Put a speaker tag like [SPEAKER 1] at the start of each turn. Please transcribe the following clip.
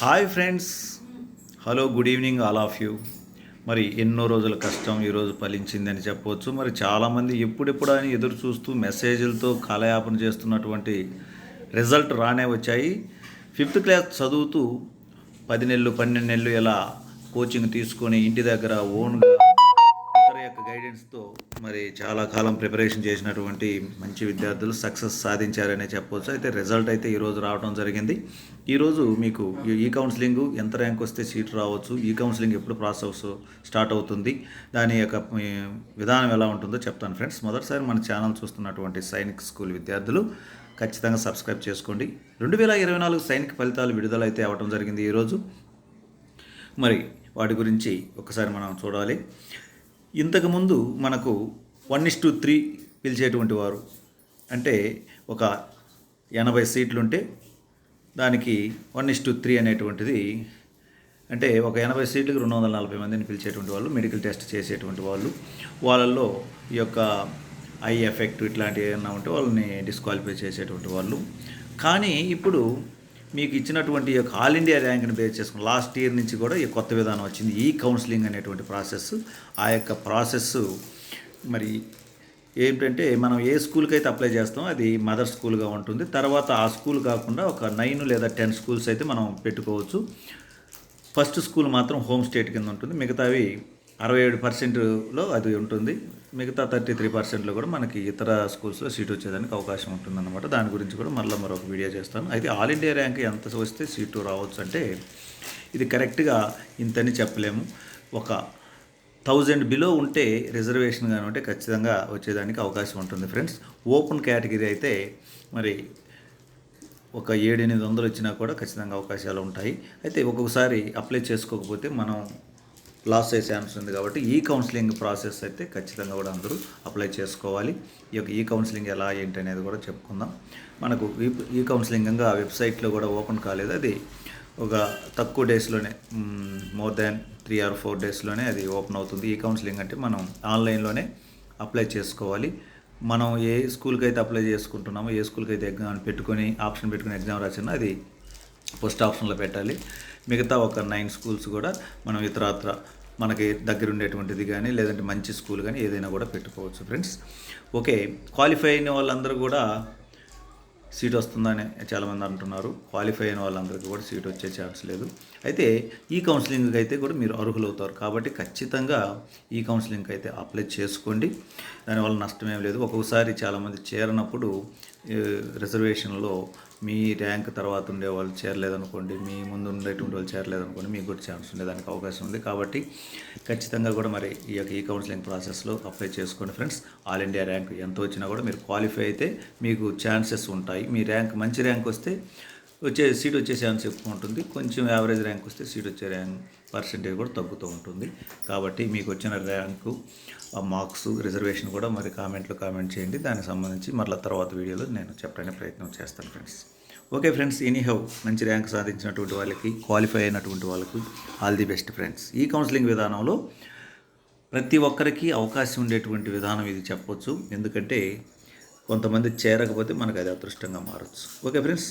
[SPEAKER 1] Hi friends. Hello good evening all of you. మరి ఎన్నో రోజుల కష్టం ఈరోజు ఫలించిందని చెప్పవచ్చు. మరి చాలామంది ఎప్పుడెప్పుడు అని ఎదురు చూస్తూ మెసేజ్లతో కాలయాపన చేస్తున్నటువంటి రిజల్ట్ రానే వచ్చాయి. ఫిఫ్త్ క్లాస్ చదువుతూ పది నెలలు పన్నెండు నెలలు ఇలా కోచింగ్ తీసుకొని ఇంటి దగ్గర ఓన్గా యొక్క గైడెన్స్తో మరి చాలా కాలం ప్రిపరేషన్ చేసినటువంటి మంచి విద్యార్థులు సక్సెస్ సాధించారనే చెప్పవచ్చు అయితే రిజల్ట్ అయితే ఈరోజు రావడం జరిగింది. ఈరోజు మీకు ఈ- ఈ కౌన్సిలింగ్ ఎంత ర్యాంక్ వస్తే సీట్ రావచ్చు? ఈ కౌన్సిలింగ్ ఎప్పుడు ప్రాసెస్ స్టార్ట్ అవుతుంది? దాని యొక్క విధానం ఎలా ఉంటుందో చెప్తాను ఫ్రెండ్స్ మొదటిసారి మన ఛానల్ చూస్తున్నటువంటి సైనిక్ స్కూల్ విద్యార్థులు ఖచ్చితంగా సబ్స్క్రైబ్ చేసుకోండి. రెండు వేల ఇరవై నాలుగు సైనిక ఫలితాలు విడుదల అయితే అవ్వడం జరిగింది ఈరోజు మరి వాటి గురించి ఒకసారి మనం చూడాలి. ఇంతకుముందు మనకు వన్ ఇస్ టు త్రీ పిలిచేటువంటి వారు. అంటే ఒక ఎనభై సీట్లుంటే దానికి వన్ ఇస్ టు త్రీ అనేటువంటిది అంటే ఒక ఎనభై సీట్లకు రెండు వందల నలభై మందిని పిలిచేటువంటి వాళ్ళు మెడికల్ టెస్ట్ చేసేటువంటి వాళ్ళు. వాళ్ళల్లో ఈ యొక్క ఐ ఎఫెక్ట్ ఇట్లాంటివి ఏమైనా ఉంటే వాళ్ళని డిస్క్వాలిఫై చేసేటువంటి వాళ్ళు. కానీ ఇప్పుడు మీకు ఇచ్చినటువంటి యొక్క ఆల్ ఇండియా ర్యాంక్ని బేస్ చేసుకుని లాస్ట్ ఇయర్ నుంచి కూడా ఈ కొత్త విధానం వచ్చింది. ఈ కౌన్సిలింగ్ అనేటువంటి ప్రాసెస్ ఆ యొక్క ప్రాసెస్ మరి ఏంటంటే మనం ఏ స్కూల్కి అయితే అప్లై చేస్తామో అది మదర్ స్కూల్గా ఉంటుంది. తర్వాత ఆ స్కూల్ కాకుండా ఒక నైన్ లేదా టెన్ స్కూల్స్ అయితే మనం పెట్టుకోవచ్చు. ఫస్ట్ స్కూల్ మాత్రం హోమ్ స్టేట్ కింద ఉంటుంది. మిగతావి అరవై ఏడు పర్సెంట్లో అది ఉంటుంది. మిగతా థర్టీ త్రీ పర్సెంట్లో కూడా మనకి ఇతర స్కూల్స్లో సీట్ వచ్చేదానికి అవకాశం ఉంటుందన్నమాట. దాని గురించి కూడా మళ్ళీ మరొక వీడియో చేస్తాను. అయితే ఆల్ ఇండియా ర్యాంక్ ఎంత వస్తే సీటు రావచ్చు అంటే ఇది కరెక్ట్గా ఇంతని చెప్పలేము. ఒక థౌజండ్ బిలో ఉంటే రిజర్వేషన్ కానీ ఉంటే ఖచ్చితంగా వచ్చేదానికి అవకాశం ఉంటుంది ఫ్రెండ్స్. ఓపెన్ కేటగిరీ అయితే మరి ఒక ఏడు ఎనిమిది వందలు వచ్చినా కూడా ఖచ్చితంగా అవకాశాలు ఉంటాయి. అయితే ఒక్కొక్కసారి అప్లై చేసుకోకపోతే మనం లాస్ అయ్యే ఛాన్స్ ఉంది కాబట్టి ఈ కౌన్సిలింగ్ ప్రాసెస్ అయితే ఖచ్చితంగా కూడా అందరూ అప్లై చేసుకోవాలి. ఈ యొక్క ఈ కౌన్సిలింగ్ ఎలా ఏంటి అనేది కూడా చెప్పుకుందాం. మనకు ఈ కౌన్సిలింగ్ ఇంకా వెబ్సైట్లో కూడా ఓపెన్ కాలేదు. అది ఒక తక్కువ డేస్లోనే more than three or four డేస్లోనే అది ఓపెన్ అవుతుంది. ఈ కౌన్సిలింగ్ అంటే మనం ఆన్లైన్లోనే అప్లై చేసుకోవాలి. మనం ఏ స్కూల్కి అయితే అప్లై చేసుకుంటున్నామో ఏ స్కూల్కి అయితే ఎగ్జామ్ పెట్టుకొని ఆప్షన్ పెట్టుకుని ఎగ్జామ్ రాసినా అది ఫస్ట్ ఆప్షన్లో పెట్టాలి. మిగతా ఒక నైన్ స్కూల్స్ కూడా మనం ఇతరాత్ర మనకి దగ్గర ఉండేటువంటిది కానీ లేదంటే మంచి స్కూల్ కానీ ఏదైనా కూడా పెట్టుకోవచ్చు ఫ్రెండ్స్. ఓకే క్వాలిఫై అయిన వాళ్ళందరూ కూడా సీట్ వస్తుందని చాలామంది అంటున్నారు. క్వాలిఫై అయిన వాళ్ళందరికీ కూడా సీట్ వచ్చే ఛాన్స్ లేదు. అయితే ఈ కౌన్సిలింగ్కి అయితే కూడా మీరు అర్హులవుతారు కాబట్టి ఖచ్చితంగా ఈ కౌన్సిలింగ్కి అయితే అప్లై చేసుకోండి. దానివల్ల నష్టం ఏం లేదు. ఒక్కొక్కసారి చాలామంది చేరినప్పుడు రిజర్వేషన్లో మీ ర్యాంక్ తర్వాత ఉండే వాళ్ళు చేరలేదనుకోండి మీ ముందు ఉండేటువంటి వాళ్ళు చేరలేదనుకోండి మీకు కూడా ఛాన్స్ ఉండేదానికి అవకాశం ఉంది. కాబట్టి ఖచ్చితంగా కూడా మరి ఈ యొక్క ఈ కౌన్సిలింగ్ ప్రాసెస్లో అప్లై చేసుకోండి ఫ్రెండ్స్ ఆల్ ఇండియా ర్యాంక్ ఎంత వచ్చినా కూడా మీరు క్వాలిఫై అయితే మీకు ఛాన్సెస్ ఉంటాయి. మీ ర్యాంక్ మంచి ర్యాంక్ వస్తే వచ్చే సీట్ వచ్చే ఛాన్స్ ఎక్కువ ఉంటుంది. కొంచెం యావరేజ్ ర్యాంక్ వస్తే సీట్ వచ్చే ర్యాంక్ పర్సంటేజ్ కూడా తగ్గుతూ ఉంటుంది. కాబట్టి మీకు వచ్చిన ర్యాంకు ఆ మార్క్స్ రిజర్వేషన్ కూడా మరి కామెంట్లో కామెంట్ చేయండి. దానికి సంబంధించి మళ్ళీ తర్వాత వీడియోలో నేను చెప్పడానికి ప్రయత్నం చేస్తాను ఫ్రెండ్స్. ఓకే ఫ్రెండ్స్ ఎనీహౌ మంచి ర్యాంక్ సాధించినటువంటి వాళ్ళకి క్వాలిఫై అయినటువంటి వాళ్ళకి ఆల్ ది బెస్ట్ ఫ్రెండ్స్. ఈ కౌన్సిలింగ్ విధానంలో ప్రతి ఒక్కరికి అవకాశం ఉండేటువంటి విధానం ఇది చెప్పొచ్చు. ఎందుకంటే కొంతమంది చేరకపోతే మనకు అది అదృష్టంగా మారచ్చు. Okay friends